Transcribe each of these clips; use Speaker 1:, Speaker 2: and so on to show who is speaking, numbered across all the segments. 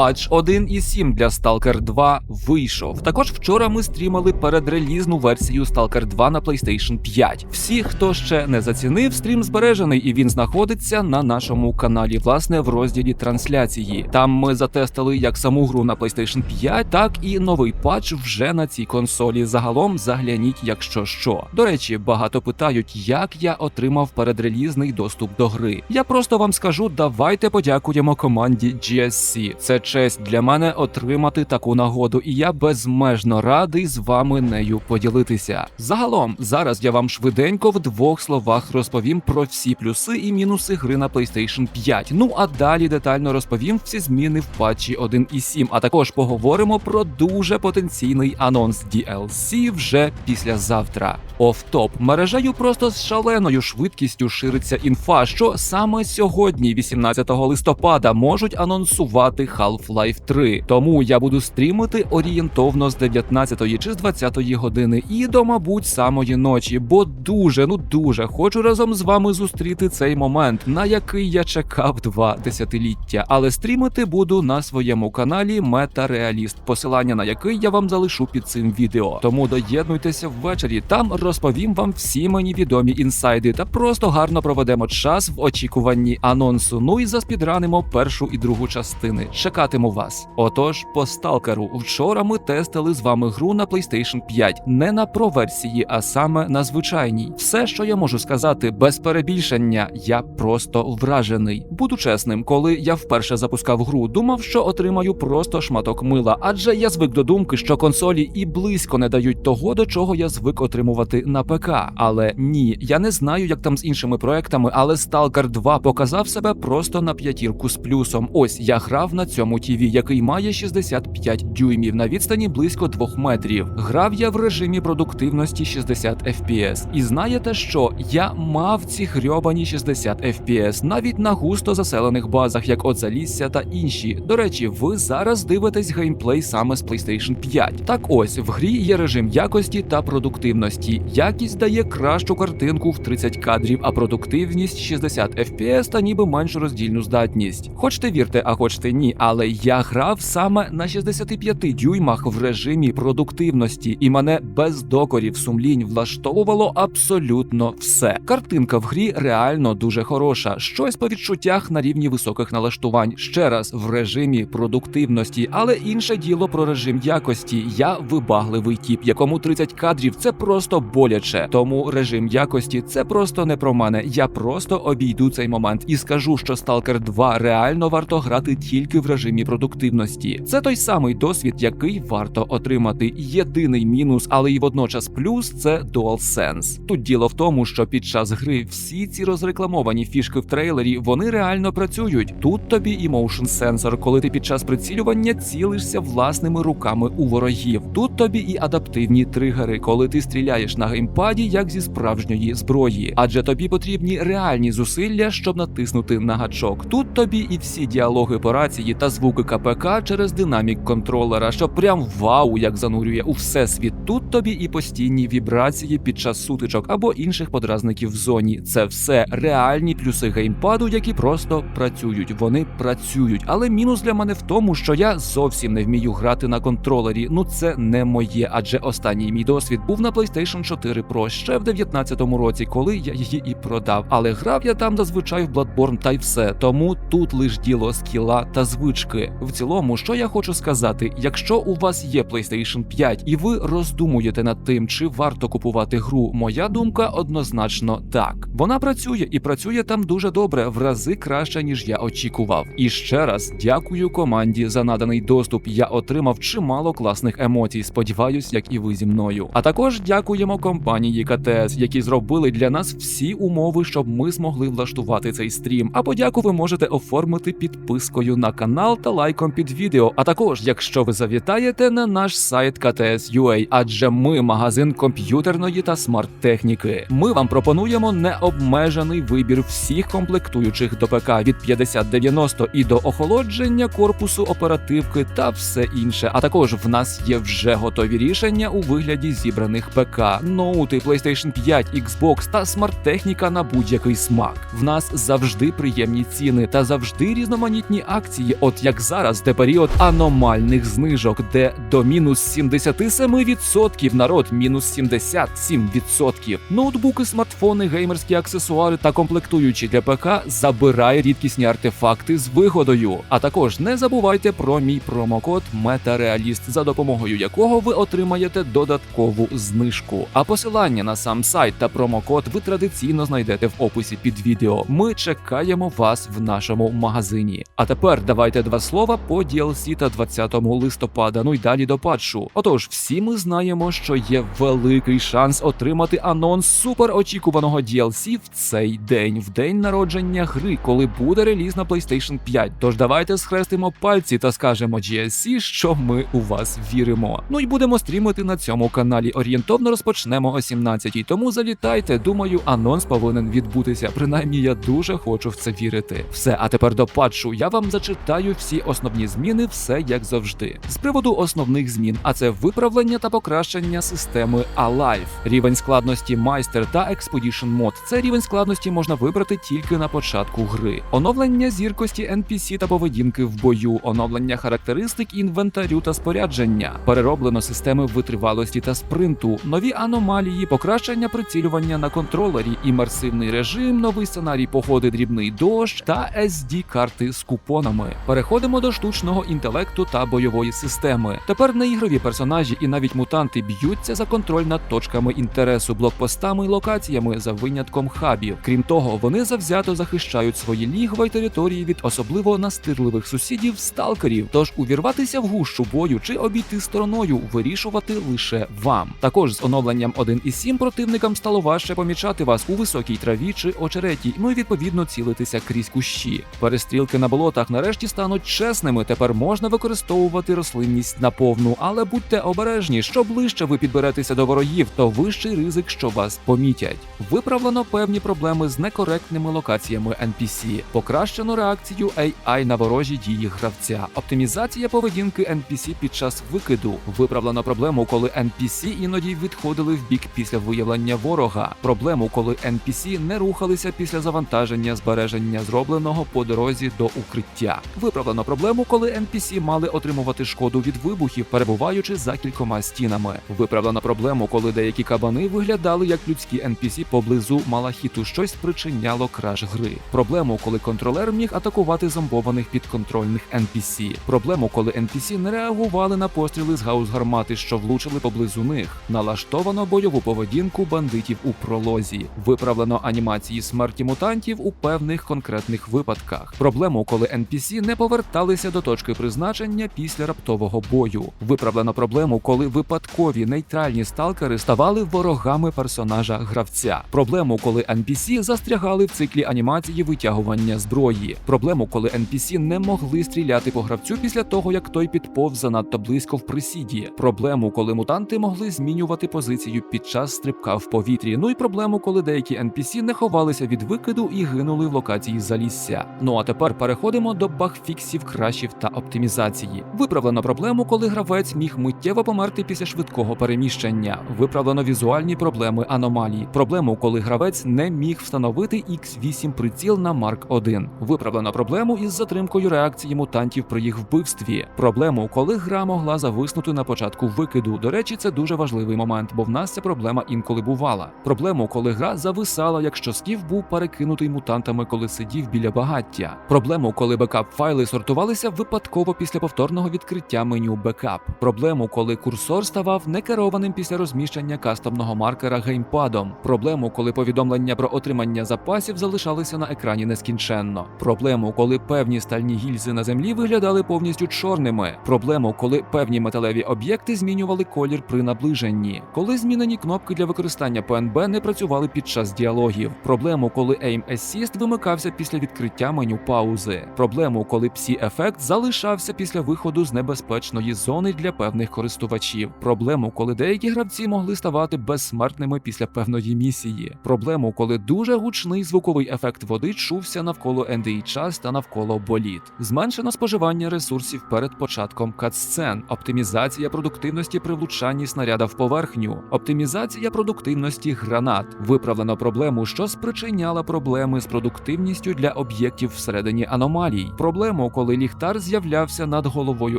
Speaker 1: Патч 1.7 для Stalker 2 вийшов. Також вчора ми стрімали передрелізну версію Stalker 2 на PlayStation 5. Всі, хто ще не зацінив, стрім збережений і він знаходиться на нашому каналі, власне, в розділі трансляції. Там ми затестили як саму гру на PlayStation 5, так і новий патч вже на цій консолі. Загалом загляніть, якщо що. До речі, багато питають, як я отримав передрелізний доступ до гри. Я просто вам скажу, давайте подякуємо команді GSC. Це честь для мене отримати таку нагоду, і я безмежно радий з вами нею поділитися. Загалом, зараз я вам швиденько в двох словах розповім про всі плюси і мінуси гри на PlayStation 5. Ну а далі детально розповім всі зміни в патчі 1.7, а також поговоримо про дуже потенційний анонс DLC вже післязавтра. Офтоп мережею просто з шаленою швидкістю шириться інфа, що саме сьогодні, 18 листопада, можуть анонсувати Half-Life 3. Тому я буду стрімити орієнтовно з 19 чи з 20 години і до, мабуть, самої ночі, бо дуже, ну дуже хочу разом з вами зустріти цей момент, на який я чекав два десятиліття. Але стрімити буду на своєму каналі Метареаліст, посилання на який я вам залишу під цим відео. Тому доєднуйтеся ввечері. Там розповім вам всі мені відомі інсайди та просто гарно проведемо час в очікуванні анонсу. Ну і заспідранимо першу і другу частини. Чекатиму вас. Отож, по сталкеру, вчора ми тестили з вами гру на PlayStation 5, не на про версії, а саме на звичайній. Все, що я можу сказати, без перебільшення, я просто вражений. Буду чесним, коли я вперше запускав гру, думав, що отримаю просто шматок мила, адже я звик до думки, що консолі і близько не дають того, до чого я звик отримувати на ПК. Але ні, я не знаю, як там з іншими проектами, але Stalker 2 показав себе просто на п'ятірку з плюсом. Ось я грав на цьому TV, який має 65 дюймів на відстані близько 2 метрів. Грав я в режимі продуктивності 60 FPS. І знаєте що? Я мав ці грьобані 60 FPS навіть на густо заселених базах, як от Залісся та інші. До речі, ви зараз дивитесь геймплей саме з PlayStation 5. Так ось в грі є режим якості та продуктивності. Якість дає кращу картинку в 30 кадрів, а продуктивність 60 FPS та ніби меншу роздільну здатність. Хочете вірте, а хочете ні, але я грав саме на 65 дюймах в режимі продуктивності, і мене без докорів сумлінь влаштовувало абсолютно все. Картинка в грі реально дуже хороша. Щось по відчуттях на рівні високих налаштувань. Ще раз в режимі продуктивності, але інше діло про режим якості. Я вибагливий тіп, якому 30 кадрів це просто боляче. Тому режим якості це просто не про мене. Я просто обійду цей момент і скажу, що Stalker 2 реально варто грати тільки в режимі продуктивності. Це той самий досвід, який варто отримати. Єдиний мінус, але й водночас плюс це DualSense. Тут діло в тому, що під час гри всі ці розрекламовані фішки в трейлері вони реально працюють. Тут тобі і motion сенсор, коли ти під час прицілювання цілишся власними руками у ворогів. Тут тобі і адаптивні тригери, коли ти стріляєш на геймпаді, як зі справжньої зброї, адже тобі потрібні реальні зусилля, щоб натиснути на гачок. Тут тобі і всі діалоги по рації та звуки КПК через динамік контролера, що прям вау, як занурює у всесвіт. Тут тобі і постійні вібрації під час сутичок або інших подразників в зоні. Це все реальні плюси геймпаду, які просто працюють. Вони працюють, але мінус для мене в тому, що я зовсім не вмію грати на контролері. Ну це не моє, адже останній мій досвід був на PlayStation 4 Pro ще в 19-му році, коли я її і продав. Але грав я там зазвичай в Bloodborne та й все. Тому тут лиш діло скіла та звички. В цілому, що я хочу сказати, якщо у вас є PlayStation 5 і ви роздумуєте над тим, чи варто купувати гру, моя думка однозначно так. Вона працює і працює там дуже добре, в рази краще ніж я очікував. І ще раз дякую команді за наданий доступ. Я отримав чимало класних емоцій. Сподіваюсь, як і ви зі мною. А також дякуємо компанії КТС, які зробили для нас всі умови, щоб ми змогли влаштувати цей стрім. А подяку ви можете оформити підпискою на канал та лайком під відео. А також, якщо ви завітаєте на наш сайт KTS.ua, адже ми магазин комп'ютерної та смарт-техніки. Ми вам пропонуємо необмежений вибір всіх комплектуючих до ПК від 5090 і до охолодження корпусу оперативки та все інше. А також в нас є вже готові рішення у вигляді зібраних ПК, ноути, PlayStation 5, Xbox та смарт-техніка на будь-який смак. В нас завжди приємні ціни та завжди різноманітні акції. От як зараз, де період аномальних знижок, де до мінус 77% народ мінус 77%. Ноутбуки, смартфони, геймерські аксесуари та комплектуючі для ПК забирає рідкісні артефакти з вигодою. А також не забувайте про мій промокод Метареаліст, за допомогою якого ви отримаєте додаткову знижку. А посилання на сам сайт та промокод ви традиційно знайдете в описі під відео. Ми чекаємо вас в нашому магазині. А тепер давайте два слова по DLC та 20 листопада. Ну й далі до патчу. Отож, всі ми знаємо, що є великий шанс отримати анонс суперочікуваного DLC в цей день, в день народження гри, коли буде реліз на PlayStation 5. Тож давайте схрестимо пальці та скажемо GSC, що ми у вас віримо. Ну і будемо стрімити на цьому каналі. Орієнтовно розпочнемо о 17-й, тому залітайте. Думаю, анонс повинен відбутися. Принаймні, я дуже хочу в це вірити. Все, а тепер до патчу. Я вам зачитаю всі основні зміни, все як завжди. З приводу основних змін, а це виправлення та покращення системи Alive. Рівень складності майстер та Expedition мод. Це рівень складності можна вибрати тільки на початку гри. Оновлення зіркості NPC та поведінки в бою, оновлення характеристик інвентарю та спорядження, перероблено системи витривалості та спринту, нові аномалії, покращення прицілювання на контролері, імерсивний режим, новий сценарій походи дрібний дощ та SD карти з купонами. Переходимо до штучного інтелекту та бойової системи. Тепер неігрові персонажі і навіть мутанти б'ються за контроль над точками інтересу, блокпостами і локаціями за винятком хабів. Крім того, вони завзято захищають свої лігва й території від особливо настирливих сусідів сталкерів. Тож увірватися в гущу бою чи обійти стороною вирішувати лише вам. Також з оновленням 1.7 противникам стало важче помічати вас у високій траві чи очереті, ну і відповідно цілитися крізь кущі. Перестрілки на болотах нарешті стануть чесними. Тепер можна використовувати рослинність наповну, але будьте обережні, що ближче ви підберетеся до ворогів, то вищий ризик, що вас помітять. Виправлено певні проблеми з некоректними локаціями NPC, покращено реакцію AI на ворожі дії гравця, оптимізація поведінки NPC під час викиду, виправлено проблему, коли NPC іноді відходили в бік після виявлення ворога, проблему, коли NPC не рухалися після завантаження збереження зробленого по дорозі до укриття. Виправлено проблему, коли NPC мали отримувати шкоду від вибухів, перебуваючи за кількома стінами. Виправлено проблему, коли деякі кабани виглядали як людські NPC поблизу малахіту, щось спричиняло краш гри. Проблему, коли контролер міг атакувати зомбованих підконтрольних NPC. Проблему, коли NPC не реагували на постріли з гаус-гармати, що влучили поблизу них. Налаштовано бойову поведінку бандитів у пролозі. Виправлено анімації смерті мутантів у певних конкретних випадках. Проблему, коли NPC не поверталися до точки призначення після раптового бою. Виправлено проблему, коли випадкові нейтральні сталкери ставали ворогами персонажа гравця. Проблему, коли NPC застрягали в циклі анімації витягування зброї. Проблему, коли NPC не могли стріляти по гравцю після того, як той підповз занадто близько в присіді. Проблему, коли мутанти могли змінювати позицію під час стрибка в повітрі. Ну і проблему, коли деякі NPC не ховалися від викиду і гинули в локації залісся. Ну а тепер переходимо до багфіксів, крашів та оптимізації. Виправлено проблему, коли гравець міг миттєво померти після швидкого переміщення. Виправлено візуальні проблеми аномалій. Проблему, коли гравець не міг встановити X8 приціл на Марк 1. Виправлено проблему із затримкою реакції мутантів при їх вбивстві. Проблему, коли гра могла зависнути на початку викиду. До речі, це дуже важливий момент, бо в нас ця проблема інколи бувала. Проблему, коли гра зависала, якщо скіф був перекинутий мутантами, коли сидів біля багаття. Проблему, коли бекап файли сортувалися випадково після повторного відкриття меню бекап. Проблему, коли курсор ставав некерованим після розміщення кастомного маркера геймпадом. Проблему, коли повідомлення про отримання запасів залишалися на екрані нескінченно. Проблему, коли певні стальні гільзи на землі виглядали повністю чорними. Проблему, коли певні металеві об'єкти змінювали колір при наближенні. Коли змінені кнопки для використання PNB не працювали під час діалогів. Проблему, коли Aim Assist вимикався після відкриття меню паузи. Проблему, коли Psi-ефект залишався після виходу з небезпечної зони для певних користувачів. Проблему, коли деякі гравці могли ставати безсмертними після певної місії. Проблему, коли дуже гучний звуковий ефект води чувся навколо час та навколо боліт. Зменшено споживання ресурсів перед початком катсцен, оптимізація продуктивності при влучанні снаряда в поверхню, оптимізація продуктивності гранат. Виправлено проблему, що спричиняла проблеми з продуктивністю для об'єктів всередині аномалій. Проблему, коли ліхтар з'являвся над головою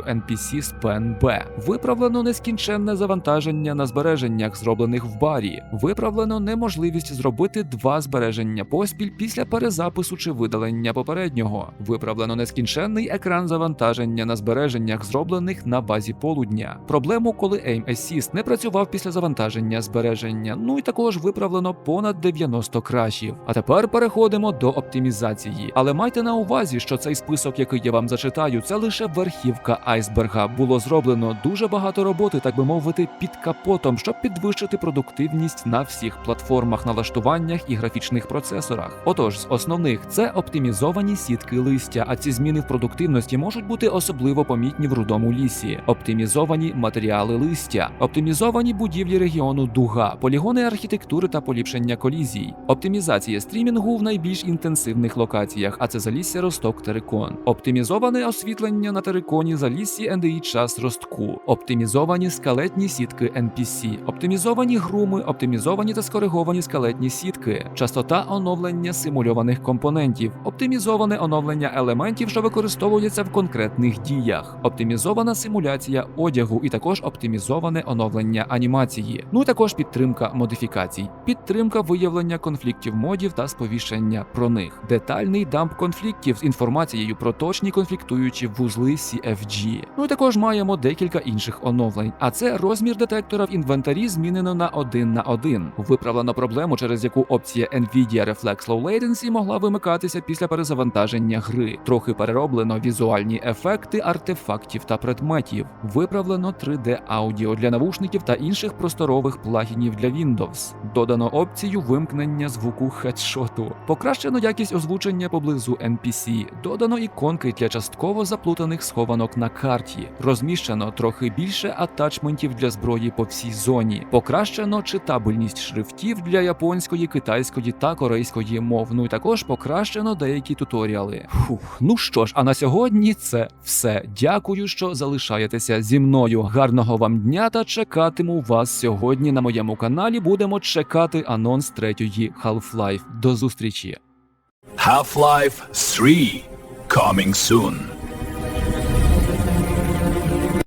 Speaker 1: NPC з ПНБ. Виправлено нескінченне завантаження на збереженнях, зроблених в барі. Виправлено неможливість зробити два збереження поспіль після перезапису чи видалення попереднього. Виправлено нескінченний екран завантаження на збереженнях, зроблених на базі полудня. Проблему, коли Aim Assist не працював після завантаження збереження. Ну і також виправлено понад 90 крашів. А тепер переходимо до оптимізації. Але майте на увазі, що цей список, який я вам зачитаю, це лише верхівка айсберга. Було зроблено дуже багато роботи, так би мовити, під капотом, щоб підвищити продуктивність на всіх платформах, налаштуваннях і графічних процесорах. Отож, з основних це оптимізовані сітки листя, а ці зміни в продуктивності можуть бути особливо помітні в рудому лісі, оптимізовані матеріали листя, оптимізовані будівлі регіону дуга, полігони архітектури та поліпшення колізій, оптимізація стрімінгу в найбільш інтенсивних локаціях, а це залісся Росток Терикон, оптимізоване освітлення на териконі заліссі НДІ час ростку, оптимізовані скалетні сітки NPC, оптимізовані груми, оптимізовані та скориговані скалетні сітки, частота оновлення симульованих компонентів, оптимізоване оновлення елементів, що використовуються в конкретних діях, оптимізована симуляція одягу і також оптимізоване оновлення анімації. Ну і також підтримка модифікацій, підтримка виявлення конфліктів модів та сповіщення про них, детальний дамп конфліктів з інформацією про точні конфліктуючі вузли CFG. Ну і також маємо декілька інших оновлень. А це розмір детектора в інвентарі змінено на 1 на 1. Виправлено проблему, через яку опція Nvidia Reflex Low Latency могла вимикатися після перезавантаження гри. Трохи перероблено візуальні ефекти артефактів та предметів. Виправлено 3D аудіо для навушників та інших просторових плагінів для Windows. Додано опцію вимкнення звуку хедшоту. Покращено якість озвучення поблизу NPC. Додано іконки для частково заплутаних схованок на карті. Розміщено трохи більше атачментів для зброї по всій зоні. Покращено читабельність шрифтів для японської, китайської та корейської мов. Ну і також покращено деякі туторіали. Фух, ну що ж, а на сьогодні це все. Дякую, що залишаєтеся зі мною. Гарного вам дня та чекатиму вас сьогодні на моєму каналі. Будемо чекати анонс третьої Half-Life. До зустрічі!
Speaker 2: Half-Life 3 coming soon.